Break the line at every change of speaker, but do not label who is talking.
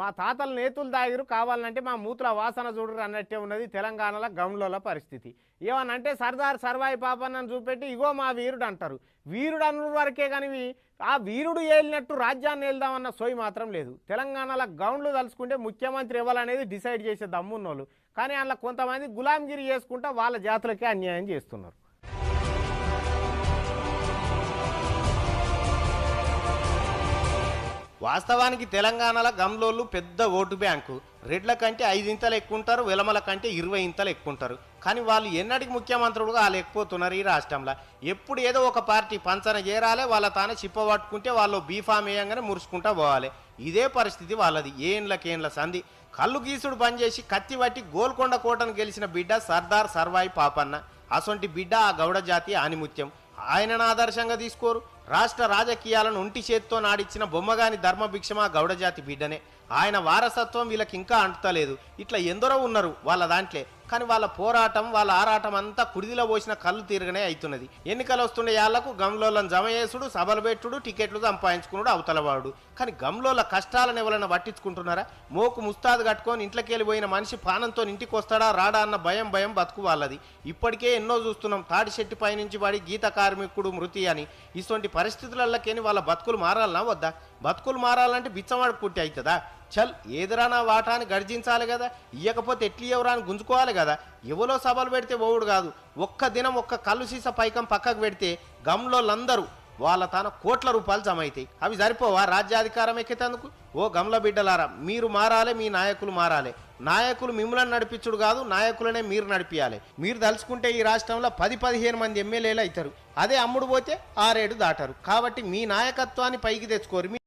మా తాతల నేతులు దాగిరు కావాలంటే మా మూతుల వాసన చూడరు అన్నట్టే ఉన్నది తెలంగాణలో గౌండ్ల పరిస్థితి. ఏమనంటే సర్దార్ సర్వాయి పాపన్నను చూపెట్టి ఇగో మా వీరుడు అంటారు. వీరుడు అన్న వరకే కానీ ఆ వీరుడు ఏలినట్టు రాజ్యాన్ని వెళ్దామన్న సోయి మాత్రం లేదు. తెలంగాణలో గౌండ్లు తలుచుకుంటే ముఖ్యమంత్రి ఇవ్వాలనేది డిసైడ్ చేసే దమ్మున్నోళ్ళు. కానీ అందులో కొంతమంది గులాంగిరి చేసుకుంటా వాళ్ళ జాతులకే అన్యాయం చేస్తున్నారు. వాస్తవానికి తెలంగాణలో గమ్లోళ్ళు పెద్ద ఓటు బ్యాంకు. రెడ్ల కంటే ఐదింతలు ఎక్కువ ఉంటారు వెలమల కంటే ఇరవై ఇంతలు ఎక్కువ ఉంటారు కానీ వాళ్ళు ఎన్నటికి ముఖ్యమంత్రులుగా వాళ్ళు ఎక్కుపోతున్నారు ఈ రాష్ట్రంలో. ఎప్పుడు ఏదో ఒక పార్టీ పంచన చేరాలి వాళ్ళ తానే చిప్ప పట్టుకుంటే వాళ్ళు బీఫామ్ వేయంగానే మురుచుకుంటా పోవాలి. ఇదే పరిస్థితి వాళ్ళది. ఏండ్లకేండ్ల సంధి. కళ్ళు గీసుడు బంద్ చేసి కత్తి పట్టి గోల్కొండ కోటను గెలిచిన బిడ్డ సర్దార్ సర్వాయి పాపన్న. అసొంటి బిడ్డ ఆ గౌడ జాతి ఆనిముత్యం. ఆయనను ఆదర్శంగా తీసుకోరు. రాష్ట్ర రాజకీయాలను ఒంటి చేత్తో నాడిచ్చిన బొమ్మగాని ధర్మభిక్షమ గౌడజాతి బిడ్డనే. ఆయన వారసత్వం వీళ్ళకి ఇంకా అంటుతలేదు. ఇట్లా ఎందరో ఉన్నారు వాళ్ళ దాంట్లో. కానీ వాళ్ళ పోరాటం వాళ్ళ ఆరాటం అంతా కుడిదిలో పోసిన కళ్ళు తీరగనే అవుతున్నది ఎన్నికలు వస్తుండే యాళ్ళకు గమ్లోలను జమ చేసుడు సభలు పెట్టుడు టికెట్లు సంపాదించుకున్నాడు అవతలవాడు. కానీ గమ్లోల కష్టాలను ఎవరైనా పట్టించుకుంటున్నారా? మోకు ముస్తాదు కట్టుకొని ఇంట్లోకి వెళ్ళిపోయిన మనిషి పానంతో ఇంటికి వస్తాడా రాడా అన్న భయం భయం బతుకు వాళ్ళది. ఇప్పటికే ఎన్నో చూస్తున్నాం తాటి చెట్టు పైనుంచి పడి గీత కార్మికుడు మృతి అని. ఇటువంటి పరిస్థితులకెని వాళ్ళ బతుకులు మారాలనా వద్దా? బతుకులు మారాలంటే బిచ్చమాడు పుట్టి అవుతుందా? చల్ ఏదిరా నా వాటాని గర్జించాలి కదా? ఇయ్యకపోతే ఎట్లు ఎవరా అని గుంజుకోవాలి కదా? ఎవలో సభలు పెడితే ఓవుడు కాదు. ఒక్క దినం ఒక్క కళ్ళు సీస పైకం పక్కకు పెడితే గమ్లోళ్ళందరూ వాళ్ళ తన కోట్ల రూపాయలు జమ అవుతాయి అవి సరిపోవా? రాజ్యాధికారం ఎక్కేటందుకు? ఓ గమ్ల బిడ్డలారా మీరు మారాలి మీ నాయకులు మారాలి. నాయకులు మిమ్మల్ని నడిపించుడు కాదు నాయకులనే మీరు నడిపించాలి మీరు తలుచుకుంటే ఈ రాష్ట్రంలో పది పదిహేను మంది ఎమ్మెల్యేలు అవుతారు. అదే అమ్ముడు పోతే ఆరేడు దాటారు. కాబట్టి మీ నాయకత్వాన్ని పైకి తెచ్చుకోరు. మీ